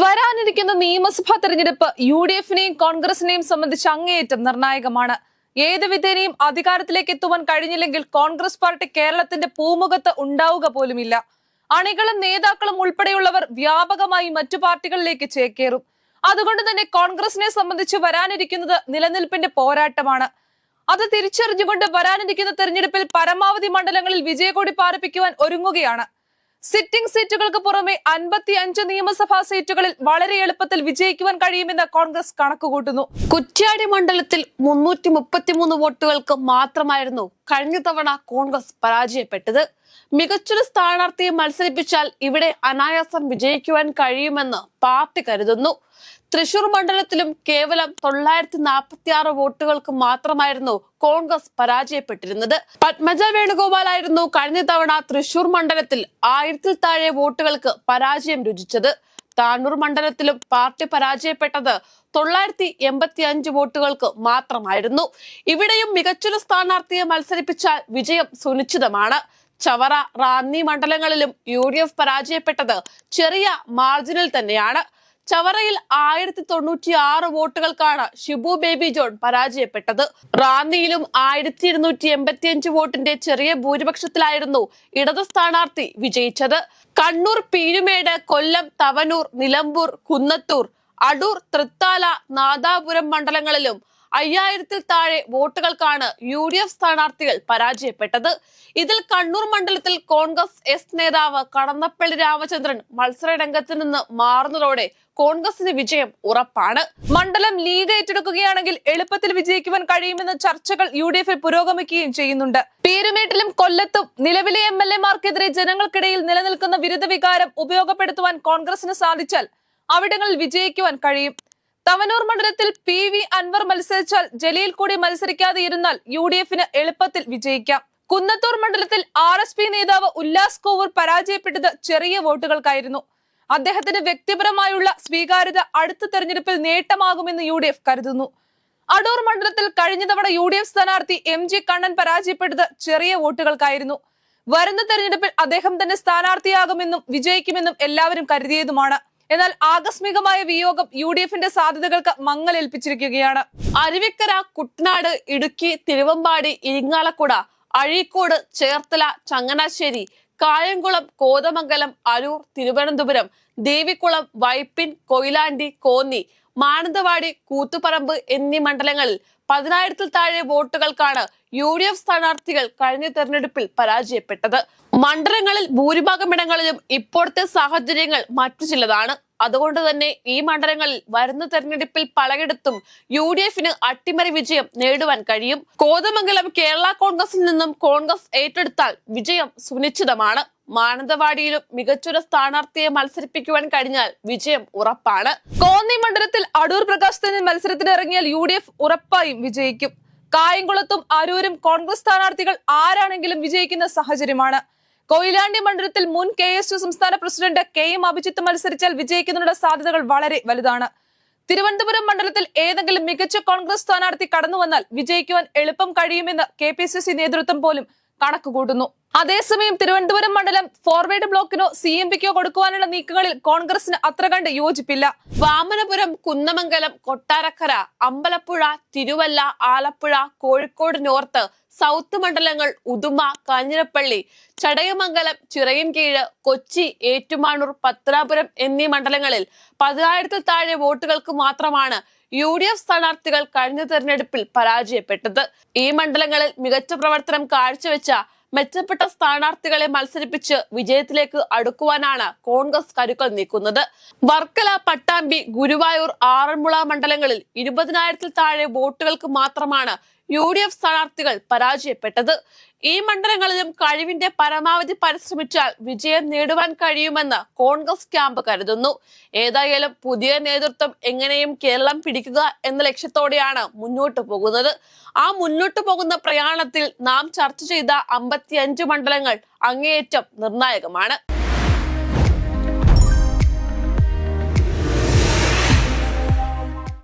വരാനിരിക്കുന്ന നിയമസഭാ തെരഞ്ഞെടുപ്പ് യു ഡി എഫിനെയും കോൺഗ്രസിനെയും സംബന്ധിച്ച് അങ്ങേയറ്റം നിർണായകമാണ്. ഏത് വിധേനയും അധികാരത്തിലേക്ക് എത്തുവാൻ കഴിഞ്ഞില്ലെങ്കിൽ കോൺഗ്രസ് പാർട്ടി കേരളത്തിന്റെ പൂമുഖത്ത് ഉണ്ടാവുക പോലുമില്ല. അണികളും നേതാക്കളും ഉൾപ്പെടെയുള്ളവർ വ്യാപകമായി മറ്റു പാർട്ടികളിലേക്ക് ചേക്കേറും. അതുകൊണ്ട് തന്നെ കോൺഗ്രസിനെ സംബന്ധിച്ച് വരാനിരിക്കുന്നത് നിലനിൽപ്പിന്റെ പോരാട്ടമാണ്. അത് തിരിച്ചറിഞ്ഞുകൊണ്ട് വരാനിരിക്കുന്ന തെരഞ്ഞെടുപ്പിൽ പരമാവധി മണ്ഡലങ്ങളിൽ വിജയക്കൊടി പാറിപ്പിക്കുവാൻ ഒരുങ്ങുകയാണ്. സിറ്റിംഗ് സീറ്റുകൾക്ക് പുറമെ അൻപത്തി അഞ്ച് നിയമസഭാ സീറ്റുകളിൽ വളരെ എളുപ്പത്തിൽ വിജയിക്കുവാൻ കഴിയുമെന്ന് കോൺഗ്രസ് കണക്കുകൂട്ടുന്നു. കുറ്റ്യാടി മണ്ഡലത്തിൽ മുന്നൂറ്റി വോട്ടുകൾക്ക് മാത്രമായിരുന്നു കഴിഞ്ഞ തവണ കോൺഗ്രസ് പരാജയപ്പെട്ടത്. മികച്ചൊരു സ്ഥാനാർത്ഥിയെ മത്സരിപ്പിച്ചാൽ ഇവിടെ അനായാസം വിജയിക്കുവാൻ കഴിയുമെന്ന് പാർട്ടി കരുതുന്നു. തൃശൂർ മണ്ഡലത്തിലും കേവലം തൊള്ളായിരത്തി നാൽപ്പത്തി ആറ് വോട്ടുകൾക്ക് മാത്രമായിരുന്നു കോൺഗ്രസ് പരാജയപ്പെട്ടിരുന്നത്. പത്മജ വേണുഗോപാലായിരുന്നു കഴിഞ്ഞ തവണ തൃശൂർ മണ്ഡലത്തിൽ ആയിരത്തിൽ താഴെ വോട്ടുകൾക്ക് പരാജയം രുചിച്ചത്. താനൂർ മണ്ഡലത്തിലും പാർട്ടി പരാജയപ്പെട്ടത് തൊള്ളായിരത്തി എൺപത്തി അഞ്ച് വോട്ടുകൾക്ക് മാത്രമായിരുന്നു. ഇവിടെയും മികച്ചൊരു സ്ഥാനാർത്ഥിയെ മത്സരിപ്പിച്ചാൽ വിജയം സുനിശ്ചിതമാണ്. ചവറ റാന്നി മണ്ഡലങ്ങളിലും യു ഡി എഫ് പരാജയപ്പെട്ടത് ചെറിയ മാർജിനിൽ തന്നെയാണ്. ചവറയിൽ ആയിരത്തി തൊണ്ണൂറ്റി ആറ് വോട്ടുകൾക്കാണ് ഷിബു ബേബി ജോൺ പരാജയപ്പെട്ടത്. റാന്നിയിലും ആയിരത്തി ഇരുന്നൂറ്റി എൺപത്തി അഞ്ച് വോട്ടിന്റെ ചെറിയ ഭൂരിപക്ഷത്തിലായിരുന്നു ഇടത് സ്ഥാനാർത്ഥി വിജയിച്ചത്. കണ്ണൂർ പീരുമേട് കൊല്ലം തവനൂർ നിലമ്പൂർ കുന്നത്തൂർ അടൂർ തൃത്താല നാദാപുരം മണ്ഡലങ്ങളിലും അയ്യായിരത്തിൽ താഴെ വോട്ടുകൾക്കാണ് യു ഡി എഫ് സ്ഥാനാർത്ഥികൾ പരാജയപ്പെട്ടത്. ഇതിൽ കണ്ണൂർ മണ്ഡലത്തിൽ കോൺഗ്രസ് എസ് നേതാവ് കടന്നപ്പള്ളി രാമചന്ദ്രൻ മത്സര രംഗത്ത് നിന്ന് മാറുന്നതോടെ കോൺഗ്രസിന് വിജയം ഉറപ്പാണ്. മണ്ഡലം ലീഗ് ഏറ്റെടുക്കുകയാണെങ്കിൽ എളുപ്പത്തിൽ വിജയിക്കുവാൻ കഴിയുമെന്ന ചർച്ചകൾ യു ഡി എഫിൽ പുരോഗമിക്കുകയും ചെയ്യുന്നുണ്ട്. പേരുമേട്ടിലും കൊല്ലത്തും നിലവിലെ എം എൽ എമാർക്കെതിരെ ജനങ്ങൾക്കിടയിൽ നിലനിൽക്കുന്ന വിരുദ്ധ വികാരം ഉപയോഗപ്പെടുത്തുവാൻ കോൺഗ്രസിന് സാധിച്ചാൽ അവിടങ്ങളിൽ വിജയിക്കുവാൻ കഴിയും. തവനൂർ മണ്ഡലത്തിൽ പി വി അൻവർ മത്സരിച്ചാൽ ജലീൽ കൂടി മത്സരിക്കാതെ ഇരുന്നാൽ യു ഡി എഫിന് എളുപ്പത്തിൽ വിജയിക്കാം. കുന്നത്തൂർ മണ്ഡലത്തിൽ ആർ എസ് പി നേതാവ് ഉല്ലാസ് കോവൂർ പരാജയപ്പെട്ടത് ചെറിയ വോട്ടുകൾക്കായിരുന്നു. അദ്ദേഹത്തിന് വ്യക്തിപരമായുള്ള സ്വീകാര്യത അടുത്ത തെരഞ്ഞെടുപ്പിൽ നേട്ടമാകുമെന്ന് യു ഡി എഫ് കരുതുന്നു. അടൂർ മണ്ഡലത്തിൽ കഴിഞ്ഞ തവണ യു ഡി എഫ് സ്ഥാനാർത്ഥി എം ജി കണ്ണൻ പരാജയപ്പെട്ടത് ചെറിയ വോട്ടുകൾക്കായിരുന്നു. വരുന്ന തെരഞ്ഞെടുപ്പിൽ അദ്ദേഹം തന്നെ സ്ഥാനാർത്ഥിയാകുമെന്നും വിജയിക്കുമെന്നും എല്ലാവരും കരുതിയതുമാണ്. എന്നാൽ ആകസ്മികമായ വിയോഗം യു ഡി എഫിന്റെ സാധ്യതകൾക്ക് മങ്ങലേൽപ്പിച്ചിരിക്കുകയാണ് അരുവിക്കര കുട്ടനാട് ഇടുക്കി തിരുവമ്പാടി ഇരിങ്ങാലക്കുട അഴീക്കോട് ചേർത്തല ചങ്ങനാശ്ശേരി കായംകുളം കോതമംഗലം അരൂർ തിരുവനന്തപുരം ദേവികുളം വൈപ്പിൻ കൊയിലാണ്ടി കോന്നി മാനന്തവാടി കൂത്തുപറമ്പ് എന്നീ മണ്ഡലങ്ങളിൽ പതിനായിരത്തിൽ താഴെ വോട്ടുകൾക്കാണ് യു ഡി എഫ് സ്ഥാനാർത്ഥികൾ കഴിഞ്ഞ തെരഞ്ഞെടുപ്പിൽ പരാജയപ്പെട്ടത്. മണ്ഡലങ്ങളിൽ ഭൂരിഭാഗം ഇടങ്ങളിലും ഇപ്പോഴത്തെ സാഹചര്യങ്ങൾ മറ്റു ചിലതാണ്. അതുകൊണ്ട് തന്നെ ഈ മണ്ഡലങ്ങളിൽ വരുന്ന തെരഞ്ഞെടുപ്പിൽ പലയിടത്തും യു ഡി എഫിന് അട്ടിമറി വിജയം നേടുവാൻ കഴിയും. കോതമംഗലം കേരള കോൺഗ്രസിൽ നിന്നും കോൺഗ്രസ് ഏറ്റെടുത്താൽ വിജയം സുനിശ്ചിതമാണ്. മാനന്തവാടിയിലും മികച്ചൊരു സ്ഥാനാർത്ഥിയെ മത്സരിപ്പിക്കുവാൻ കഴിഞ്ഞാൽ വിജയം ഉറപ്പാണ്. കോന്നി മണ്ഡലത്തിൽ അടൂർ പ്രകാശ് തന്നെ മത്സരത്തിന് ഇറങ്ങിയാൽ യു ഡി എഫ് ഉറപ്പായും വിജയിക്കും. കായംകുളത്തും അരൂരും കോൺഗ്രസ് സ്ഥാനാർത്ഥികൾ ആരാണെങ്കിലും വിജയിക്കുന്ന സാഹചര്യമാണ്. കൊയിലാണ്ടി മണ്ഡലത്തിൽ മുൻ കെ എസ് യു സംസ്ഥാന പ്രസിഡന്റ് കെ എം അഭിജിത്ത് മത്സരിച്ചാൽ വിജയിക്കുന്നതിനുള്ള സാധ്യതകൾ വളരെ വലുതാണ്. തിരുവനന്തപുരം മണ്ഡലത്തിൽ ഏതെങ്കിലും മികച്ച കോൺഗ്രസ് സ്ഥാനാർത്ഥി കടന്നു വന്നാൽ വിജയിക്കുവാൻ എളുപ്പം കഴിയുമെന്ന് കെ പി സി സി നേതൃത്വം പോലും കണക്കുകൂട്ടുന്നു അതേസമയം തിരുവനന്തപുരം മണ്ഡലം ഫോർവേഡ് ബ്ലോക്കിനോ സി എം പിക്കോ കൊടുക്കുവാനുള്ള നീക്കങ്ങളിൽ കോൺഗ്രസിന് അത്ര കണ്ട് യോജിപ്പില്ല. വാമനപുരം കുന്നമംഗലം കൊട്ടാരക്കര അമ്പലപ്പുഴ തിരുവല്ല ആലപ്പുഴ കോഴിക്കോട് നോർത്ത് സൗത്ത് മണ്ഡലങ്ങൾ ഉദുമ കാഞ്ഞിരപ്പള്ളി ചടയമംഗലം ചിറയൻകീഴ് കൊച്ചി ഏറ്റുമാനൂർ പത്തനാപുരം എന്നീ മണ്ഡലങ്ങളിൽ പതിനായിരത്തിൽ താഴെ വോട്ടുകൾക്ക് മാത്രമാണ് യു ഡി എഫ് സ്ഥാനാർത്ഥികൾ കഴിഞ്ഞ തെരഞ്ഞെടുപ്പിൽ പരാജയപ്പെട്ടത്. ഈ മണ്ഡലങ്ങളിൽ മികച്ച പ്രവർത്തനം കാഴ്ചവെച്ച മെച്ചപ്പെട്ട സ്ഥാനാർത്ഥികളെ മത്സരിപ്പിച്ച് വിജയത്തിലേക്ക് അടുക്കുവാനാണ് കോൺഗ്രസ് കരുക്കൾ നീക്കുന്നത്. വർക്കല പട്ടാമ്പി ഗുരുവായൂർ ആറന്മുള മണ്ഡലങ്ങളിൽ ഇരുപതിനായിരത്തിൽ താഴെ വോട്ടുകൾക്ക് മാത്രമാണ് യു ഡി എഫ് സ്ഥാനാർത്ഥികൾ പരാജയപ്പെട്ടത്. ഈ മണ്ഡലങ്ങളിലും കഴിവിന്റെ പരമാവധി പരിശ്രമിച്ചാൽ വിജയം നേടുവാൻ കഴിയുമെന്ന് കോൺഗ്രസ് ക്യാമ്പ് കരുതുന്നു. ഏതായാലും പുതിയ നേതൃത്വം എങ്ങനെയും കേരളം പിടിക്കുക എന്ന ലക്ഷ്യത്തോടെയാണ് മുന്നോട്ടു പോകുന്നത്. ആ മുന്നോട്ടു പോകുന്ന പ്രയാണത്തിൽ നാം ചർച്ച ചെയ്ത അമ്പത്തിയഞ്ച് മണ്ഡലങ്ങൾ അങ്ങേയറ്റം നിർണായകമാണ്.